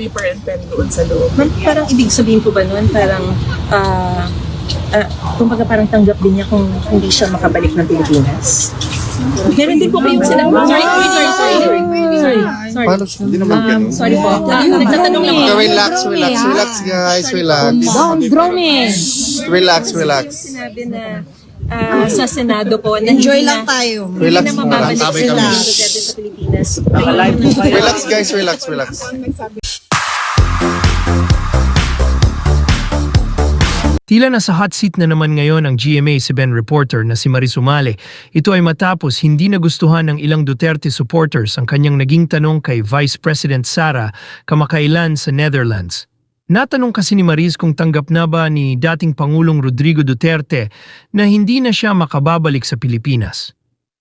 paper and pen doon sa loob. Ma'am, parang ibig sabihin po ba nun, parang, ah, ah, kumbaga parang tanggap din niya kung hindi siya makabalik ng Pilipinas? Meron din po kayong sinabi. Sorry, sorry, sorry, sorry. Sorry, sorry. Paano siya? Hindi naman Um, ganun. sorry po. Ah, nagtatanong lang po. relax, relax, relax guys, relax. Don't grooming. Relax, relax. Sinabi na ah, sa Senado po, na Enjoy lang tayo. Hindi Relax mababalik Sabay sila kami. Sa Pilipinas. Relax guys, relax, relax. Tila nasa hot seat na naman ngayon ang GMA7 reporter na si Maris Umale. Ito ay matapos hindi nagustuhan ng ilang Duterte supporters ang kanyang naging tanong kay Vice President Sara kamakailan sa Netherlands. Natanong kasi ni Maris kung tanggap na ba ni dating Pangulong Rodrigo Duterte na hindi na siya makababalik sa Pilipinas.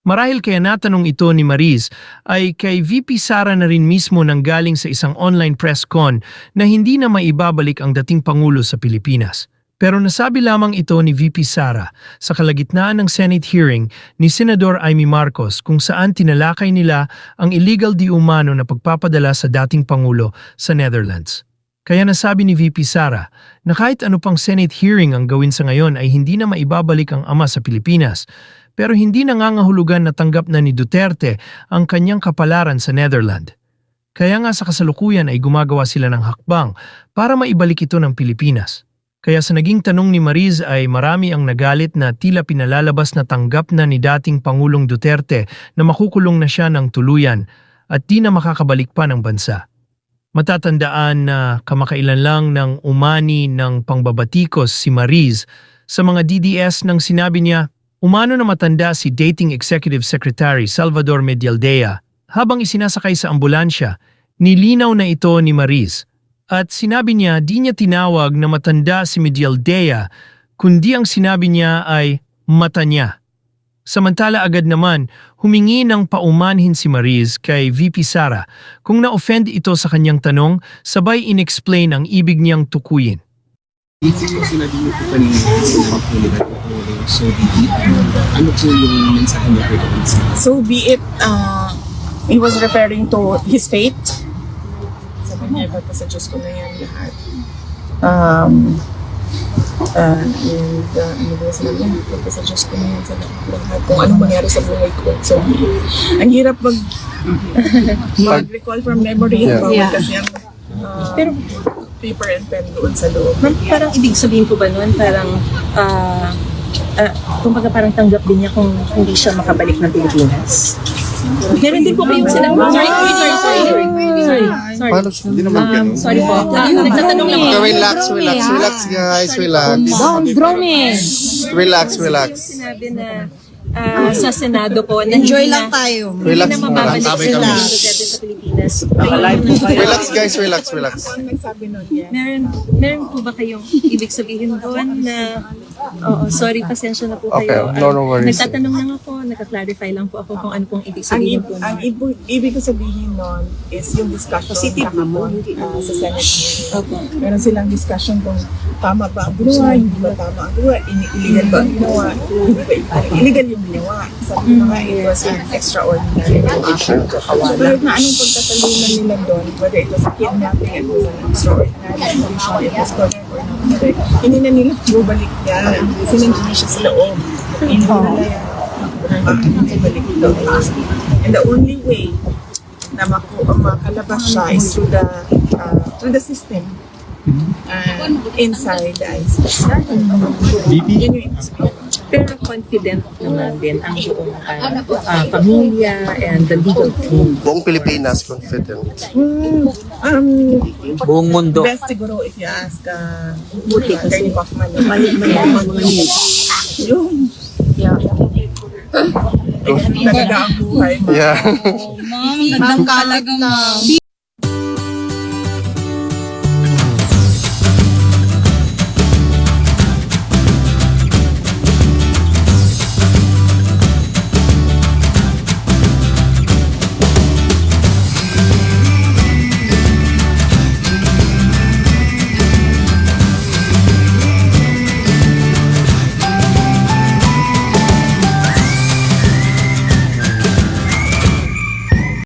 Marahil kaya natanong ito ni Maris ay kay VP Sara na rin mismo nang galing sa isang online press con na hindi na maibabalik ang dating Pangulo sa Pilipinas. Pero nasabi lamang ito ni VP Sara sa kalagitnaan ng Senate hearing ni Senador Amy Marcos kung saan tinalakay nila ang illegal di umano na pagpapadala sa dating Pangulo sa Netherlands. Kaya nasabi ni VP Sara na kahit ano pang Senate hearing ang gawin sa ngayon ay hindi na maibabalik ang ama sa Pilipinas pero hindi nangangahulugan na tanggap na ni Duterte ang kanyang kapalaran sa Netherlands. Kaya nga sa kasalukuyan ay gumagawa sila ng hakbang para maibalik ito ng Pilipinas. Kaya sa naging tanong ni Mariz ay marami ang nagalit na tila pinalalabas na tanggap na ni dating Pangulong Duterte na makukulong na siya ng tuluyan at di na makakabalik pa ng bansa. Matatandaan na kamakailan lang ng umani ng pangbabatikos si Mariz sa mga DDS nang sinabi niya umano na matanda si dating Executive Secretary Salvador Medialdea habang isinasakay sa ambulansya. Nilinaw na ito ni Mariz at sinabi niya di niya tinawag na matanda si Medialdea kundi ang sinabi niya ay mata niya. Samantala agad naman, humingi ng paumanhin si Mariz kay VP Sara kung na-offend ito sa kanyang tanong, sabay inexplain ang ibig niyang tukuyin. Sinabi niyo po kanina sa pagpulitan ng so ano po yung mensahe niya po sa So be it, uh, he was referring to his fate. Sabi niya, ba't sa Diyos ko na yan lahat. Um, uh, and uh, ano ba sinabi niya, ba't sa Diyos ko na yan sa lahat. Kung anong mangyari sa buhay ko. So, ang hirap mag, mag-recall from memory. Yeah. Yeah. kasi ang uh, Pero paper and pen doon sa loob. Ma'am, parang ibig sabihin po ba nun, parang, ah, ah, kumbaga parang tanggap din niya kung hindi siya makabalik ng Pilipinas? Meron din po kayong sinabi. Sorry, sorry, sorry, sorry. Sorry, sorry. Paano siya? Hindi naman Um, ganun. sorry po. Ah, nagtatanong lang relax, relax, relax guys, relax. Don't grooming. Relax, relax. Sinabi na ah, sa Senado po na Enjoy hindi lang na- tayo. Relax hindi na muna. mababalik Sabay sila kami. Sa Pilipinas. Relax guys, relax, relax. Meron, meron po ba kayong ibig sabihin doon na, oo, sorry, pasensya na po Okay, kayo. no, no worries. Nagtatanong lang ako, nagka-clarify lang po ako kung ano pong ibig ang, sabihin ib- po. ang ibig, ibig ko sabihin nun is yung discussion kahapon uh, sa Senate hearing. Opo. Meron silang discussion kung tama ba ang ginawa, hindi ba tama ang ginawa, ini- illegal ba ang ginawa, hindi ba illegal yung ginawa. Sabi ko nga, it was an extraordinary issue. Pero na anong pagtatalunan nila doon, whether it was a kidnapping, it was an extraordinary condition, it was torture or not, hindi na nila bumalik yan. Sinandiyan niya siya sa loob. Hindi nila yan. Bumalik doon. And the only way na maku makalabas siya is through the uh, through the system uh, inside the ICC. Yun yung. Pero confident naman din ang buong ah, ah, pamilya and the legal team. Buong Pilipinas confident. Hmm, um, buong mundo best siguro if you ask uh, Attorney Kaufman. Mali, mali, mga news. Yun. Yeah. Talaga ang buhay. Yeah. Ma'am, nagkalag na.